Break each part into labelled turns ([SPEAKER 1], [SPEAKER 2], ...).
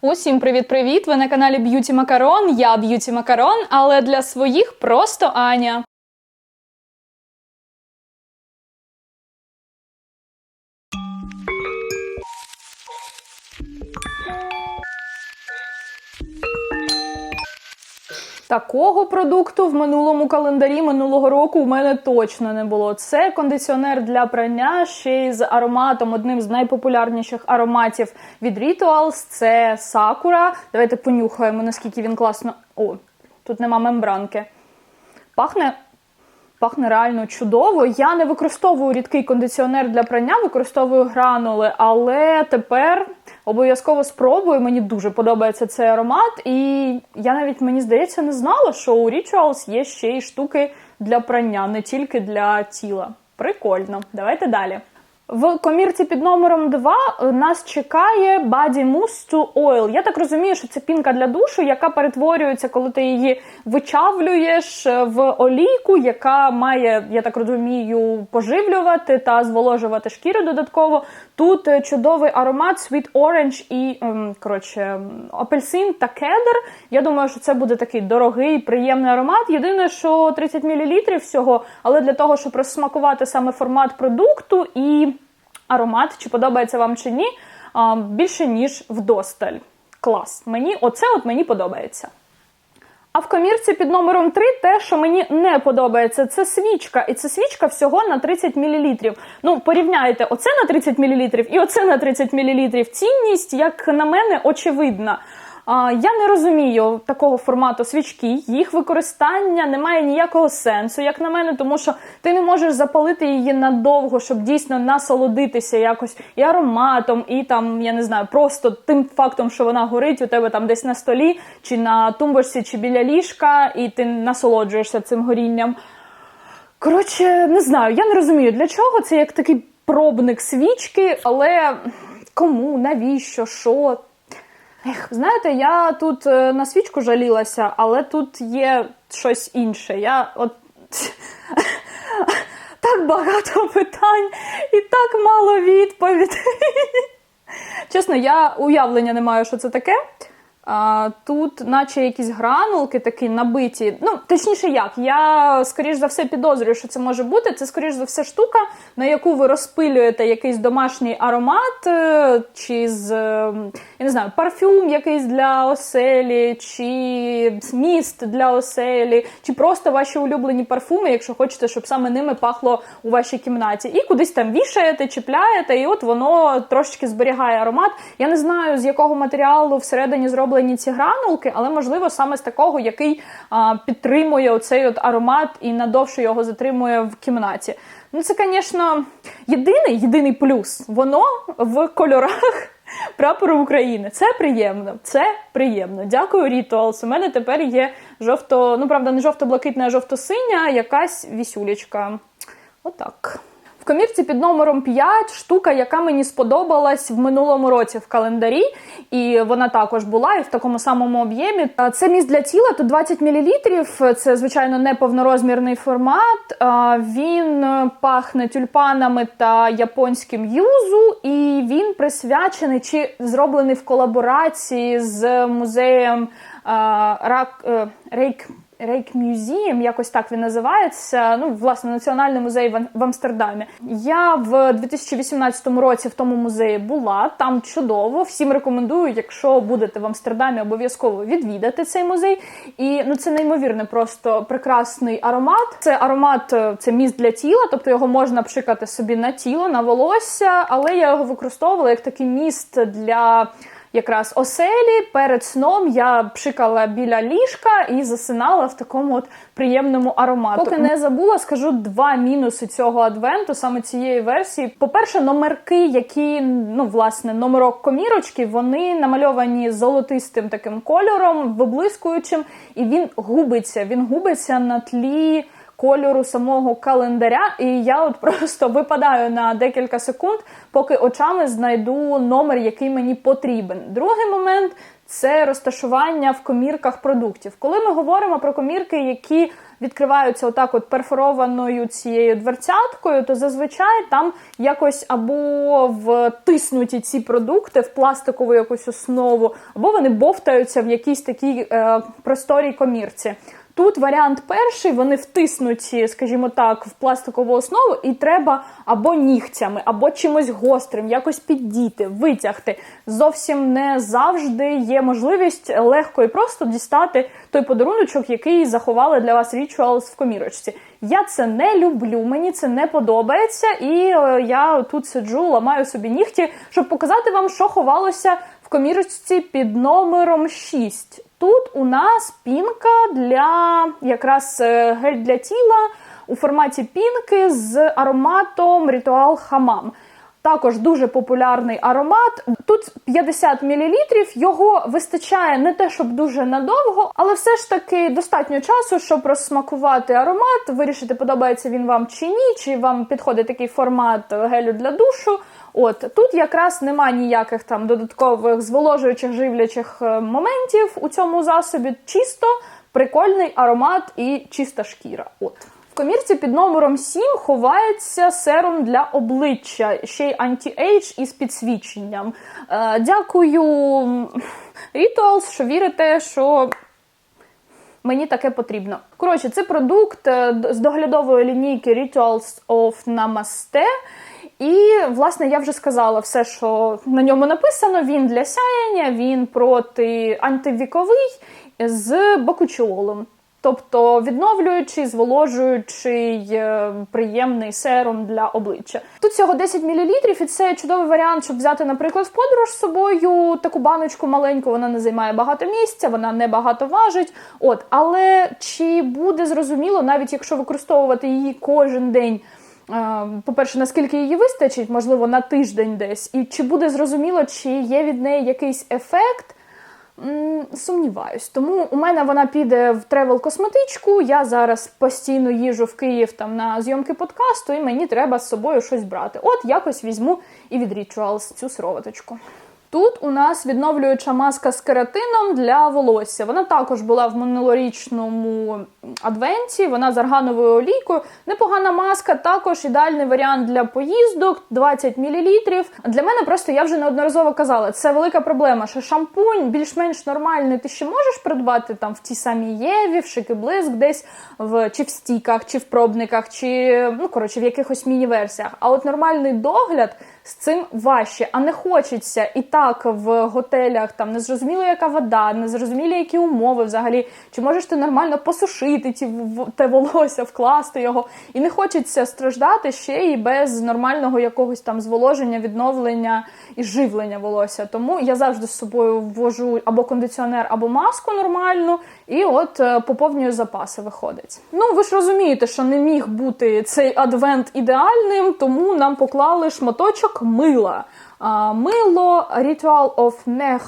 [SPEAKER 1] Усім привіт-привіт! Ви на каналі Б'юті Макарон. Я Б'юті Макарон, але для своїх просто Аня. Такого продукту в минулому календарі минулого року у мене точно не було. Це кондиціонер для прання ще й з ароматом, одним з найпопулярніших ароматів від Rituals. Це сакура. Давайте понюхаємо, наскільки він класно. О, тут нема мембранки. Пахне. Пахне реально чудово. Я не використовую рідкий кондиціонер для прання, використовую гранули, але тепер обов'язково спробую. Мені дуже подобається цей аромат, і я навіть мені здається не знала, що у Rituals є ще й штуки для прання, не тільки для тіла. Прикольно. Давайте далі. В комірці під номером 2 нас чекає Body Mousse to Oil. Я так розумію, що це пінка для душу, яка перетворюється, коли ти її вичавлюєш в олійку, яка має, я так розумію, поживлювати та зволожувати шкіру додатково. Тут е, чудовий аромат Sweet Orange і ем, коротше, апельсин та кедр. Я думаю, що це буде такий дорогий, приємний аромат. Єдине, що 30 мл всього, але для того, щоб розсмакувати саме формат продукту і аромат, чи подобається вам чи ні, більше ніж вдосталь. Клас. Мені оце от мені подобається. А в комірці під номером 3 те, що мені не подобається, це свічка. І це свічка всього на 30 мл. Ну, порівняйте оце на 30 мл і оце на 30 мл. Цінність, як на мене, очевидна. Я не розумію такого формату свічки, їх використання не має ніякого сенсу, як на мене, тому що ти не можеш запалити її надовго, щоб дійсно насолодитися якось і ароматом, і там, я не знаю, просто тим фактом, що вона горить у тебе там десь на столі, чи на тумбочці, чи біля ліжка, і ти насолоджуєшся цим горінням. Коротше, не знаю, я не розумію, для чого це як такий пробник свічки, але кому, навіщо, що? Ех, знаєте, я тут е, на свічку жалілася, але тут є щось інше. Я от так багато питань і так мало відповідей. Чесно, я уявлення не маю, що це таке. А, Тут, наче якісь гранулки такі набиті. Ну, точніше, як. Я, скоріш за все, підозрюю, що це може бути. Це, скоріш за все, штука, на яку ви розпилюєте якийсь домашній аромат, е, чи з е, я не знаю, парфюм якийсь для оселі, чи міст для оселі, чи просто ваші улюблені парфуми, якщо хочете, щоб саме ними пахло у вашій кімнаті. І кудись там вішаєте, чіпляєте, і от воно трошечки зберігає аромат. Я не знаю, з якого матеріалу всередині зроблені ці гранулки, але можливо саме з такого, який а, підтримує оцей от аромат і надовше його затримує в кімнаті. Ну, це, звісно, єдиний єдиний плюс. Воно в кольорах прапору України. Це приємно. Це приємно. Дякую, Rituals. У мене тепер є жовто, ну правда, не жовто-блакитна, а жовто-синя, якась вісюлечка. Отак. Комірці під номером 5 штука, яка мені сподобалась в минулому році в календарі, і вона також була і в такому самому об'ємі. Це міст для тіла, тут 20 мл. Це, звичайно, не повнорозмірний формат. Він пахне тюльпанами та японським юзу, і він присвячений чи зроблений в колаборації з музеєм Рак Рейк. Рейк Мюзієм, якось так він називається. Ну, власне, Національний музей в, Амстердамі. Я в 2018 році в тому музеї була. Там чудово. Всім рекомендую, якщо будете в Амстердамі, обов'язково відвідати цей музей. І ну це неймовірно, просто прекрасний аромат. Це аромат, це міст для тіла, тобто його можна пшикати собі на тіло, на волосся, але я його використовувала як такий міст для якраз оселі перед сном я пшикала біля ліжка і засинала в такому от приємному аромату. Поки не забула, скажу два мінуси цього адвенту, саме цієї версії. По-перше, номерки, які ну власне номерок комірочки, вони намальовані золотистим таким кольором, виблискуючим, і він губиться. Він губиться на тлі кольору самого календаря. І я от просто випадаю на декілька секунд, поки очами знайду номер, який мені потрібен. Другий момент це розташування в комірках продуктів. Коли ми говоримо про комірки, які відкриваються отак, от перфорованою цією дверцяткою, то зазвичай там якось або втиснуті ці продукти в пластикову якусь основу, або вони бовтаються в якійсь такій е, просторій комірці. Тут варіант перший, вони втиснуті, скажімо так, в пластикову основу, і треба або нігтями, або чимось гострим, якось піддіти, витягти. Зовсім не завжди є можливість легко і просто дістати той подаруночок, який заховали для вас Rituals в комірочці. Я це не люблю, мені це не подобається, і е, я тут сиджу, ламаю собі нігті, щоб показати вам, що ховалося в комірочці під номером 6. Тут у нас пінка для якраз е, гель для тіла у форматі пінки з ароматом Ritual Хамам. Також дуже популярний аромат. Тут 50 мл, його вистачає не те, щоб дуже надовго, але все ж таки достатньо часу, щоб розсмакувати аромат, вирішити, подобається він вам чи ні, чи вам підходить такий формат гелю для душу. От тут якраз немає ніяких там додаткових зволожуючих живлячих е, моментів у цьому засобі. Чисто прикольний аромат і чиста шкіра. От. В комірці під номером 7 ховається серум для обличчя, ще й анті-ейдж із підсвіченням. Е, дякую Rituals, що вірите, що мені таке потрібно. Коротше, це продукт е, з доглядової лінійки Rituals of Namaste. І, власне, я вже сказала все, що на ньому написано. Він для сяяння, він проти антивіковий з бакучіолом. Тобто відновлюючий, зволожуючий, е, приємний серум для обличчя. Тут всього 10 мл, і це чудовий варіант, щоб взяти, наприклад, в подорож з собою таку баночку маленьку, вона не займає багато місця, вона не багато важить. От, але чи буде зрозуміло, навіть якщо використовувати її кожен день? По-перше, наскільки її вистачить, можливо, на тиждень десь, і чи буде зрозуміло, чи є від неї якийсь ефект, Сумніваюсь, тому у мене вона піде в тревел косметичку. Я зараз постійно їжу в Київ там на зйомки подкасту, і мені треба з собою щось брати. От якось візьму і від Rituals цю сироваточку. Тут у нас відновлююча маска з кератином для волосся. Вона також була в минулорічному адвенті. Вона з аргановою олійкою. Непогана маска, також ідеальний варіант для поїздок, 20 мл. Для мене просто я вже неодноразово казала, це велика проблема. Що шампунь більш-менш нормальний, ти ще можеш придбати там в тій самій Єві, в Шики-Блиск, десь в чи в стіках, чи в пробниках, чи ну коротше в якихось міні-версіях. А от нормальний догляд з цим важче, а не хочеться і так в готелях там незрозуміло, яка вода, незрозумілі які умови взагалі. Чи можеш ти нормально посушити ті те волосся, вкласти його, і не хочеться страждати ще і без нормального якогось там зволоження, відновлення і живлення волосся. Тому я завжди з собою ввожу або кондиціонер, або маску нормальну, і от е, поповнюю запаси виходить. Ну ви ж розумієте, що не міг бути цей адвент ідеальним, тому нам поклали шматочок мила. А, мило Ritual of Nech.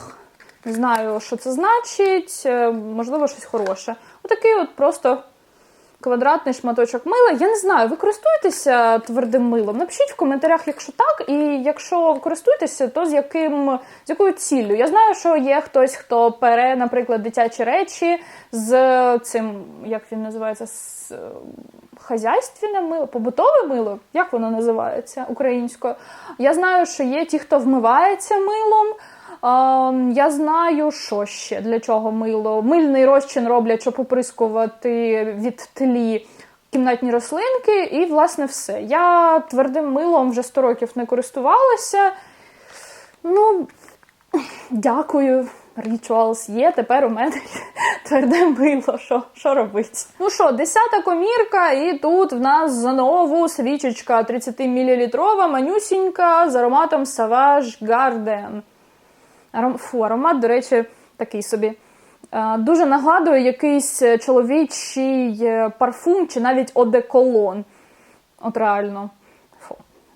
[SPEAKER 1] Не знаю, що це значить, е, можливо, щось хороше. Отакий от просто квадратний шматочок мила. Я не знаю, ви користуєтеся твердим милом? Напишіть в коментарях, якщо так, і якщо користуєтеся, то з яким з якою ціллю. Я знаю, що є хтось, хто пере, наприклад, дитячі речі з цим, як він називається, з е, хазяйственне мило, побутове мило, як воно називається українською. Я знаю, що є ті, хто вмивається милом. Я знаю, що ще для чого мило. Мильний розчин роблять, щоб оприскувати від тлі кімнатні рослинки, і, власне, все. Я твердим милом вже 100 років не користувалася. Ну, дякую. Rituals є, тепер у мене тверде мило. Що, що робити? Ну що, десята комірка, і тут в нас знову свічечка 30-мл, манюсінька з ароматом Savage Garden. Фу, аромат, до речі, такий собі. Е, Дуже нагадує якийсь е, чоловічий е, парфум чи навіть одеколон. От реально.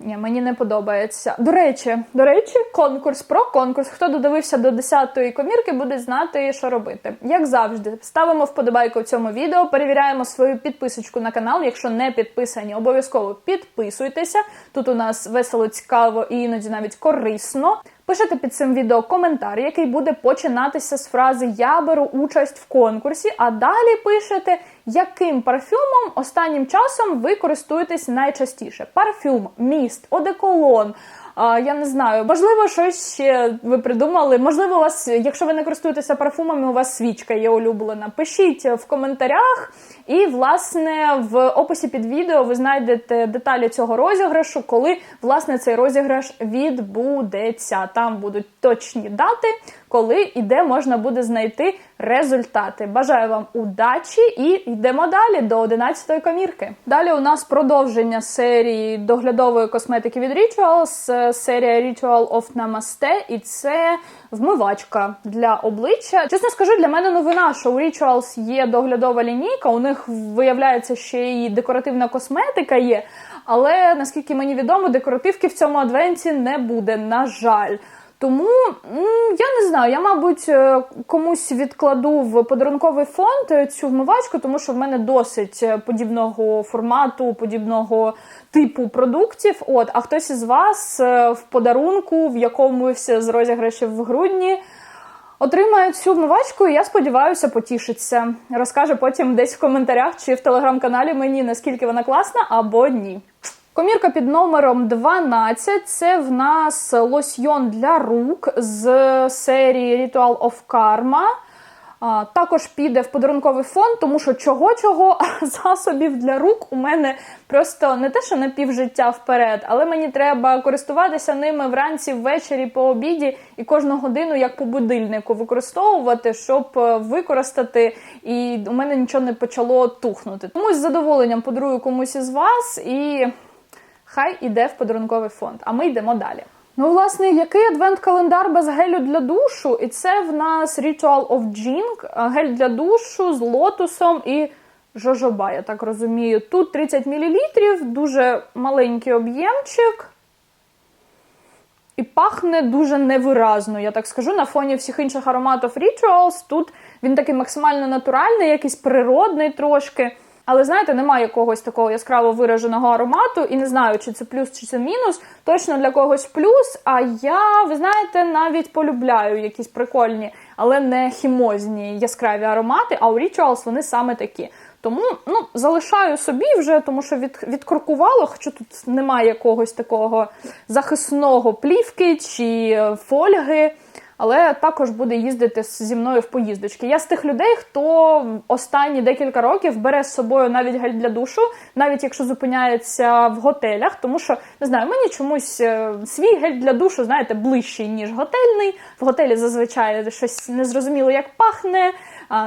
[SPEAKER 1] Ні, мені не подобається. До речі, до речі, конкурс про конкурс. Хто додивився до 10-ї комірки, буде знати, що робити. Як завжди, ставимо вподобайку в цьому відео, перевіряємо свою підписочку на канал. Якщо не підписані, обов'язково підписуйтеся. Тут у нас весело, цікаво і іноді навіть корисно. Пишете під цим відео коментар, який буде починатися з фрази Я беру участь в конкурсі, а далі пишете, яким парфюмом останнім часом ви користуєтесь найчастіше: парфюм, міст, одеколон. Я не знаю, можливо, щось ще ви придумали. Можливо, у вас, якщо ви не користуєтеся парфумами, у вас свічка є улюблена. Пишіть в коментарях. І, власне, в описі під відео ви знайдете деталі цього розіграшу, коли власне цей розіграш відбудеться. Там будуть точні дати, коли і де можна буде знайти результати. Бажаю вам удачі і йдемо далі до 11-ї комірки. Далі у нас продовження серії доглядової косметики від Rituals, серія Ritual of Namaste, і це вмивачка для обличчя. Чесно скажу, для мене новина, що у Rituals є доглядова лінійка. У них виявляється ще і декоративна косметика є. Але наскільки мені відомо, декоративки в цьому адвенті не буде, на жаль. Тому я не знаю, я, мабуть, е, комусь відкладу в подарунковий фонд е, цю вмивачку, тому що в мене досить е, подібного формату, подібного типу продуктів. От, а хтось із вас в подарунку, в якомусь з розіграшів в грудні. Отримає цю вмивачку, і я сподіваюся, потішиться. Розкаже потім десь в коментарях чи в телеграм-каналі мені наскільки вона класна або ні. Комірка під номером 12 це в нас лосьйон для рук з серії Ritual of Karma. Також піде в подарунковий фонд, тому що чого-чого засобів для рук у мене просто не те, що на півжиття вперед, але мені треба користуватися ними вранці, ввечері, по обіді і кожну годину як по будильнику використовувати, щоб е, використати, і у мене нічого не почало тухнути. Тому з задоволенням подарую комусь із вас і хай іде в подарунковий фонд. А ми йдемо далі. Ну, власне, який адвент-календар без гелю для душу? І це в нас Ritual of Jing, гель для душу з лотусом і жожоба, я так розумію. Тут 30 мл, дуже маленький об'ємчик. І пахне дуже невиразно, я так скажу. На фоні всіх інших ароматів Rituals. Тут він такий максимально натуральний, якийсь природний трошки. Але знаєте, немає якогось такого яскраво вираженого аромату, і не знаю, чи це плюс, чи це мінус. Точно для когось плюс. А я, ви знаєте, навіть полюбляю якісь прикольні, але не хімозні яскраві аромати. А у Rituals вони саме такі. Тому ну, залишаю собі вже, тому що від, відкоркувало, хоча тут немає якогось такого захисного плівки чи фольги але також буде їздити зі мною в поїздочки. Я з тих людей, хто останні декілька років бере з собою навіть гель для душу, навіть якщо зупиняється в готелях, тому що не знаю, мені чомусь е, свій гель для душу, знаєте, ближчий ніж готельний. В готелі зазвичай щось незрозуміло, як пахне.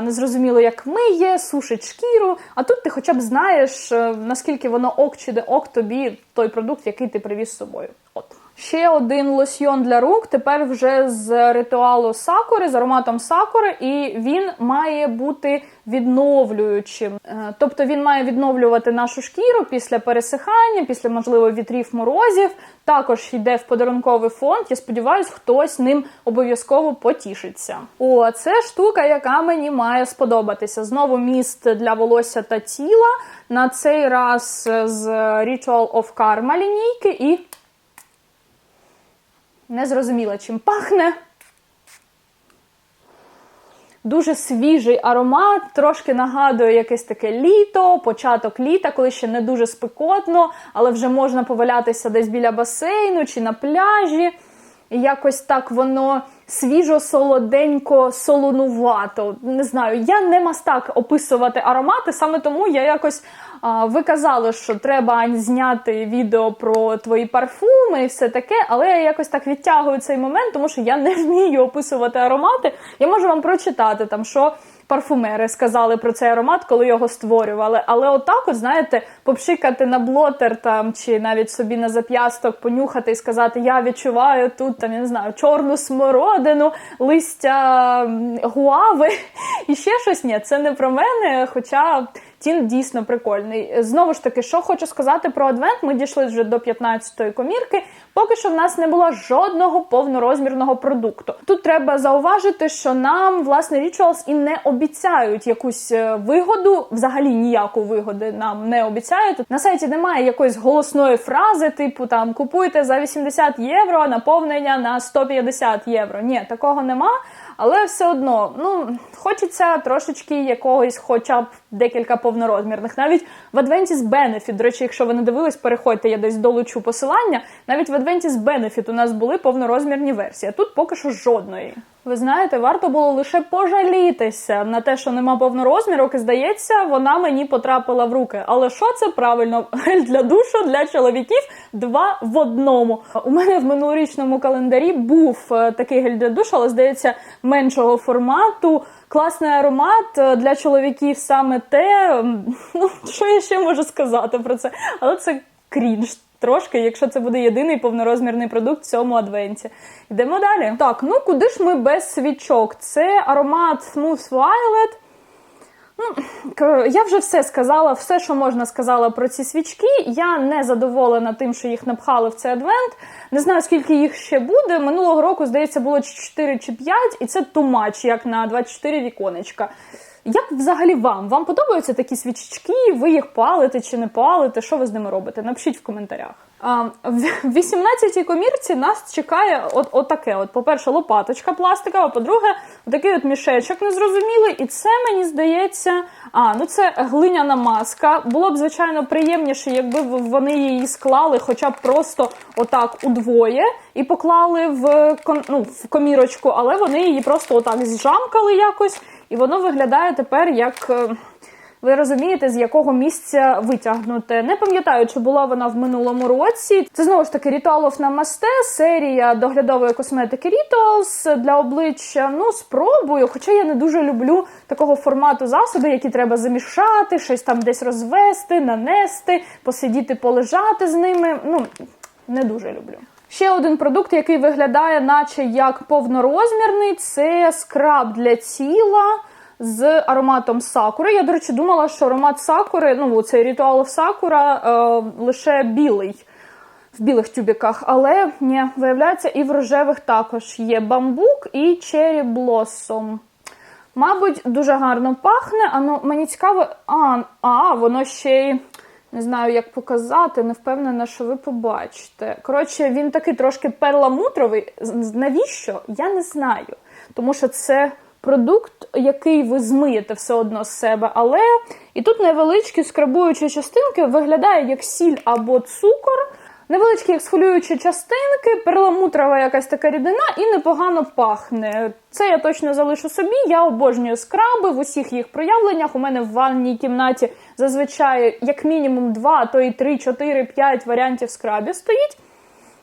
[SPEAKER 1] Незрозуміло, як миє, сушить шкіру. А тут ти хоча б знаєш, е, наскільки воно ок чи не ок тобі той продукт, який ти привіз з собою. От. Ще один лосьйон для рук, тепер вже з ритуалу сакури, з ароматом сакури, і він має бути відновлюючим. Е, тобто він має відновлювати нашу шкіру після пересихання, після, можливо, вітрів морозів. Також йде в подарунковий фонд. Я сподіваюся, хтось ним обов'язково потішиться. О, це штука, яка мені має сподобатися. Знову міст для волосся та тіла. На цей раз з Ritual of Karma лінійки і не зрозуміла, чим пахне. Дуже свіжий аромат, трошки нагадує якесь таке літо, початок літа, коли ще не дуже спекотно, але вже можна повалятися десь біля басейну чи на пляжі. І якось так воно свіжо, солоденько, солонувато. Не знаю, я не мастак описувати аромати, саме тому я якось ви казали, що треба зняти відео про твої парфуми і все таке, але я якось так відтягую цей момент, тому що я не вмію описувати аромати. Я можу вам прочитати там, що парфумери сказали про цей аромат, коли його створювали. Але отак, от, знаєте, попшикати на блотер там чи навіть собі на зап'ясток понюхати і сказати, я відчуваю тут там, я не знаю, чорну смородину, листя гуави і ще щось. Ні, це не про мене. Хоча Тін дійсно прикольний. Знову ж таки, що хочу сказати про адвент, ми дійшли вже до 15-ї комірки. Поки що в нас не було жодного повнорозмірного продукту. Тут треба зауважити, що нам власне Rituals і не обіцяють якусь е, вигоду, взагалі ніяку вигоди нам не обіцяють. На сайті немає якоїсь голосної фрази, типу там купуйте за 80 євро наповнення на 150 євро. Ні, такого нема. Але все одно, ну хочеться трошечки якогось, хоча б декілька повнорозмірних. Навіть в Adventis Benefit, до речі, якщо ви не дивились, переходьте, я десь долучу посилання. Навіть в Adventis Benefit у нас були повнорозмірні версії. а Тут поки що жодної. Ви знаєте, варто було лише пожалітися на те, що нема повнорозмірок, і здається, вона мені потрапила в руки. Але що це правильно? Гель для душу для чоловіків два в одному. У мене в минулорічному календарі був е, такий гель для душу, але здається, меншого формату. Класний аромат е, для чоловіків саме те. Ну, що я ще можу сказати про це? Але це крінж. Трошки, якщо це буде єдиний повнорозмірний продукт в цьому адвенті. Йдемо далі. Так, ну куди ж ми без свічок? Це аромат Smooth Violet. Ну, я вже все сказала, все, що можна сказала про ці свічки. Я не задоволена тим, що їх напхали в цей адвент. Не знаю, скільки їх ще буде. Минулого року, здається, було 4 чи 5, і це тумач, як на 24 віконечка. Як взагалі вам? Вам подобаються такі свічечки? Ви їх палите чи не палите? Що ви з ними робите? Напишіть в коментарях. В 18-й комірці нас чекає от, от таке. От, по-перше, лопаточка пластикова, по-друге, такий от мішечок незрозумілий. І це мені здається. А, ну це глиняна маска. Було б, звичайно, приємніше, якби вони її склали, хоча б просто отак удвоє, і поклали в, ну, в комірочку, але вони її просто отак зжамкали якось, і воно виглядає тепер як. Ви розумієте, з якого місця витягнути. Не пам'ятаю, чи була вона в минулому році. Це знову ж таки Ritual of Namaste, серія доглядової косметики Rituals для обличчя. Ну, спробую, хоча я не дуже люблю такого формату засоби, які треба замішати, щось там десь розвести, нанести, посидіти, полежати з ними. Ну, не дуже люблю. Ще один продукт, який виглядає, наче як повнорозмірний, це скраб для тіла з ароматом сакури. Я, до речі, думала, що аромат сакури, ну цей ритуал сакура е, лише білий. В білих тюбіках, але ні, виявляється, і в рожевих також є бамбук і чері блосом. Мабуть, дуже гарно пахне, а ну мені цікаво, а, а воно ще й не знаю, як показати, не впевнена, що ви побачите. Коротше, він такий трошки перламутровий. Навіщо? Я не знаю. Тому що це продукт, який ви змиєте все одно з себе. Але і тут невеличкі скрабуючі частинки виглядає як сіль або цукор. Невеличкі ексфолюючі частинки, перламутрова якась така рідина і непогано пахне. Це я точно залишу собі. Я обожнюю скраби в усіх їх проявленнях. У мене в ванній кімнаті зазвичай як мінімум 2, а то і 3, 4, 5 варіантів скрабів стоїть.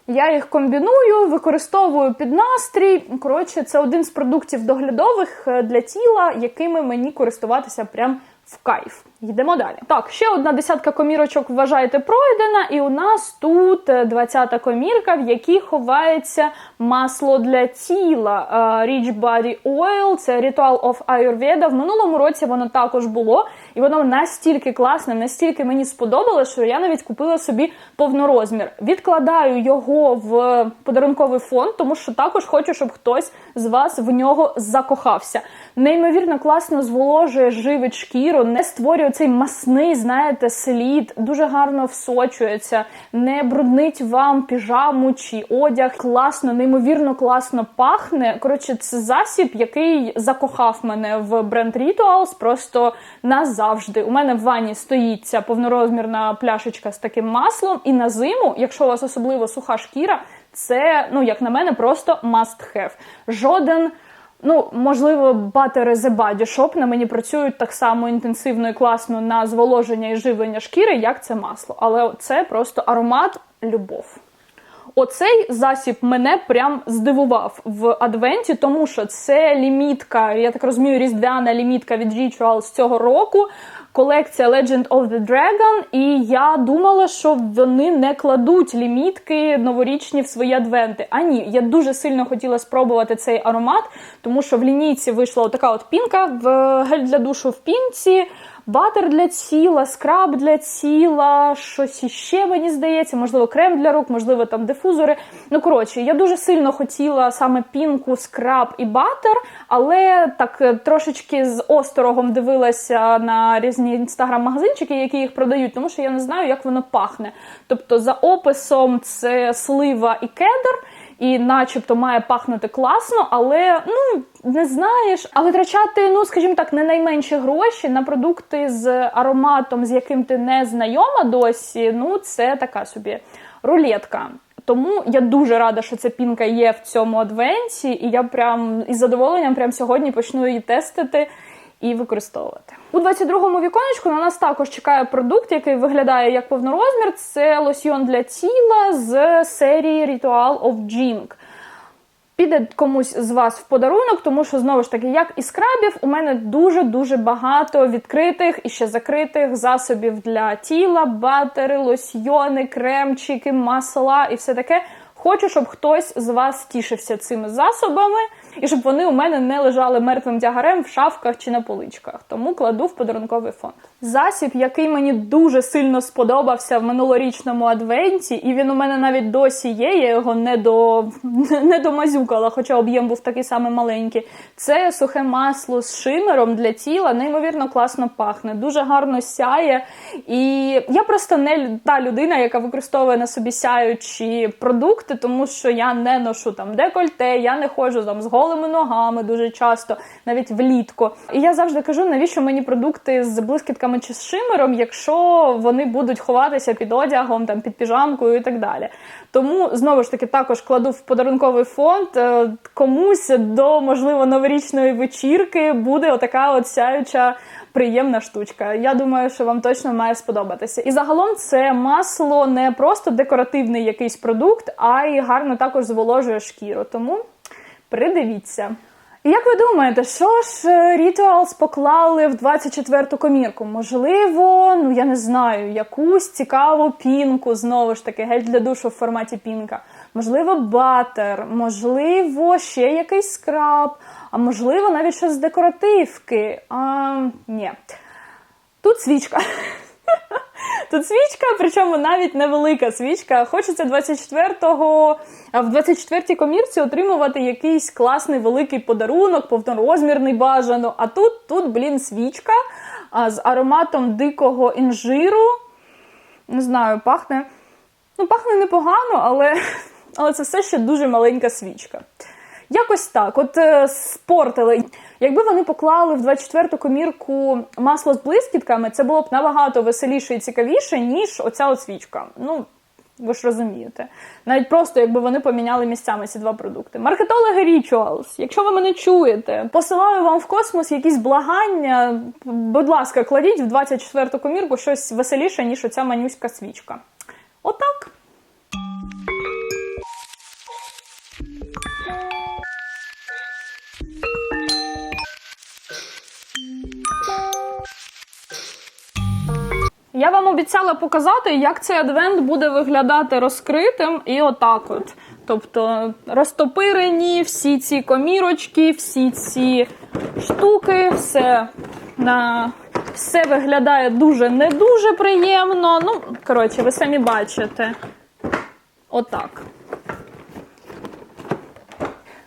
[SPEAKER 1] Я їх комбіную, використовую під настрій. Коротше, це один з продуктів доглядових е, для тіла, якими мені користуватися прям в кайф. Йдемо далі. Так, ще одна десятка комірочок вважайте пройдена, і у нас тут е, 20-та комірка, в якій ховається масло для тіла. е, Rich Body Oil, це Ritual of Ayurveda. В минулому році воно також було, і воно настільки класне, настільки мені сподобалось, що я навіть купила собі повнорозмір. Відкладаю його в подарунковий фонд, тому що також хочу, щоб хтось з вас в нього закохався. Неймовірно класно зволожує, живить шкіру, не створює цей масний, знаєте, слід, дуже гарно всочується, не бруднить вам піжаму чи одяг. Класно, неймовірно класно пахне. Коротше, це засіб, який закохав мене в бренд Rituals просто назавжди. У мене в ванні стоїть ця повнорозмірна пляшечка з таким маслом, і на зиму, якщо у вас особливо суха шкіра, це, ну як на мене, просто must have. Жоден. Ну, можливо, батери The Body Shop на мені працюють так само інтенсивно і класно на зволоження і живлення шкіри, як це масло. Але це просто аромат любов. Оцей засіб мене прям здивував в адвенті, тому що це лімітка, я так розумію, різдвяна лімітка від Ritual з цього року. Колекція Legend of the Dragon, і я думала, що вони не кладуть лімітки новорічні в свої адвенти. А ні, я дуже сильно хотіла спробувати цей аромат, тому що в лінійці вийшла така от пінка в гель для душу в пінці. Батер для тіла, скраб для тіла, щось іще, мені здається, можливо, крем для рук, можливо, там дифузори. Ну, коротше, я дуже сильно хотіла саме пінку, скраб і батер, але так е, трошечки з осторогом дивилася на різні інстаграм-магазинчики, які їх продають, тому що я не знаю, як воно пахне. Тобто, за описом це слива і кедр. І начебто має пахнути класно, але ну не знаєш. А витрачати, ну скажімо так, не найменші гроші на продукти з ароматом, з яким ти не знайома досі. Ну це така собі рулетка. Тому я дуже рада, що ця пінка є в цьому адвенті, і я прям із задоволенням прям сьогодні почну її тестити і використовувати. У 22-му віконечку на нас також чекає продукт, який виглядає як повнорозмір. Це лосьйон для тіла з серії Ritual of Jing. Піде комусь з вас в подарунок, тому що знову ж таки, як і скрабів, у мене дуже-дуже багато відкритих і ще закритих засобів для тіла, батери, лосьйони, кремчики, масла і все таке. Хочу, щоб хтось з вас тішився цими засобами, і щоб вони у мене не лежали мертвим тягарем в шафках чи на поличках. Тому кладу в подарунковий фонд. Засіб, який мені дуже сильно сподобався в минулорічному адвенті, і він у мене навіть досі є. Я його не до не домазюкала, хоча об'єм був такий самий маленький. Це сухе масло з шимером для тіла, неймовірно класно пахне, дуже гарно сяє. І я просто не та людина, яка використовує на собі сяючі продукти, тому що я не ношу там декольте, я не ходжу там з голими ногами дуже часто, навіть влітку. І я завжди кажу, навіщо мені продукти з блискітками чи з шимером, якщо вони будуть ховатися під одягом, там під піжамкою і так далі. Тому знову ж таки також кладу в подарунковий фонд е, комусь до можливо новорічної вечірки буде отака от сяюча. Приємна штучка. Я думаю, що вам точно має сподобатися. І загалом це масло не просто декоративний якийсь продукт, а й гарно також зволожує шкіру. Тому придивіться. Як ви думаєте, що ж е, Rituals поклали в 24-ту комірку? Можливо, ну я не знаю, якусь цікаву пінку, знову ж таки, гель для душу в форматі пінка. Можливо, батер, можливо, ще якийсь скраб, а можливо, навіть щось з декоративки. А, Ні. Тут свічка. Тут свічка, причому навіть невелика свічка. Хочеться 24-го, в 24-й комірці отримувати якийсь класний великий подарунок, повнорозмірний бажано. А тут, тут, блін, свічка з ароматом дикого інжиру. Не знаю, пахне. Ну, пахне непогано, але, але це все ще дуже маленька свічка. Якось так, от е, спортили. Якби вони поклали в 24-ту комірку масло з блискітками, це було б набагато веселіше і цікавіше, ніж оця свічка. Ну, ви ж розумієте. Навіть просто, якби вони поміняли місцями ці два продукти. Маркетологи Rituals, якщо ви мене чуєте, посилаю вам в космос якісь благання. Будь ласка, кладіть в 24-ту комірку щось веселіше, ніж оця манюська свічка. Я вам обіцяла показати, як цей адвент буде виглядати розкритим і отак от. Тобто розтопирені всі ці комірочки, всі ці штуки, все на все виглядає дуже не дуже приємно. Ну, коротше, ви самі бачите. Отак.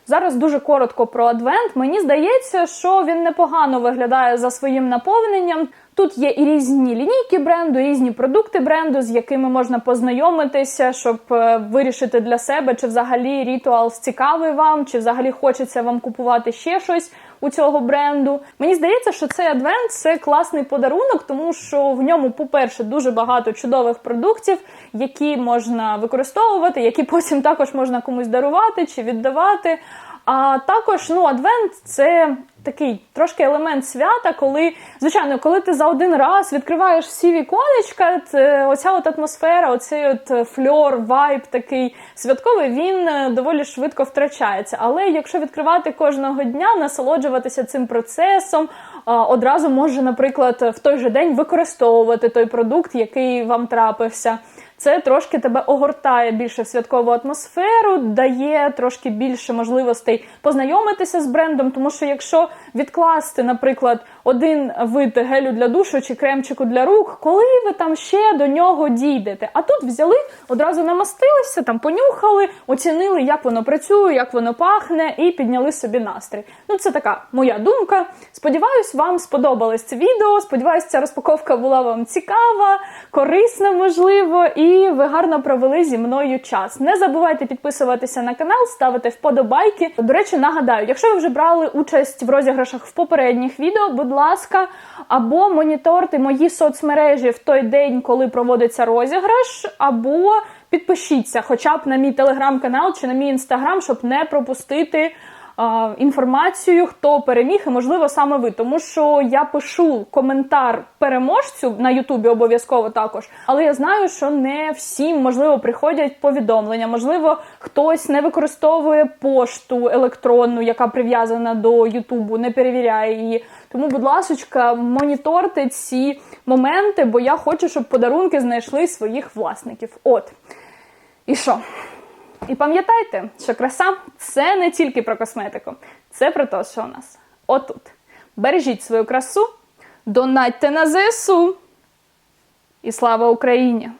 [SPEAKER 1] Зараз дуже коротко про адвент. Мені здається, що він непогано виглядає за своїм наповненням. Тут є і різні лінійки бренду, різні продукти бренду, з якими можна познайомитися, щоб е, вирішити для себе, чи взагалі рітуал цікавий вам, чи взагалі хочеться вам купувати ще щось у цього бренду. Мені здається, що цей адвент це класний подарунок, тому що в ньому, по-перше, дуже багато чудових продуктів, які можна використовувати, які потім також можна комусь дарувати чи віддавати. А також ну, адвент це такий трошки елемент свята, коли, звичайно, коли ти за один раз відкриваєш всі віконечка, оця от атмосфера, оцей от е, фльор, вайб такий святковий, він е, доволі швидко втрачається. Але якщо відкривати кожного дня, насолоджуватися цим процесом, одразу може, наприклад, в той же день використовувати той продукт, який вам трапився. Це трошки тебе огортає більше в святкову атмосферу, дає трошки більше можливостей познайомитися з брендом, тому що якщо відкласти, наприклад, один вид гелю для душу чи кремчику для рук, коли ви там ще до нього дійдете? А тут взяли, одразу намастилися, там понюхали, оцінили, як воно працює, як воно пахне, і підняли собі настрій. Ну, це така моя думка. Сподіваюсь, вам сподобалось це відео. Сподіваюсь, ця розпаковка була вам цікава, корисна, можливо, і ви гарно провели зі мною час. Не забувайте підписуватися на канал, ставити вподобайки. До речі, нагадаю, якщо ви вже брали участь в розіграшах в попередніх відео, будь ласка, або моніторте мої соцмережі в той день, коли проводиться розіграш, або підпишіться хоча б на мій телеграм-канал чи на мій інстаграм, щоб не пропустити інформацію, хто переміг, і можливо саме ви, тому що я пишу коментар переможцю на Ютубі обов'язково також. Але я знаю, що не всім можливо приходять повідомлення. Можливо, хтось не використовує пошту електронну, яка прив'язана до Ютубу, не перевіряє її. Тому, будь ласка, моніторте ці моменти, бо я хочу, щоб подарунки знайшли своїх власників. От. І що? І пам'ятайте, що краса це не тільки про косметику, це про те, що у нас отут. Бережіть свою красу, донатьте на ЗСУ. І слава Україні!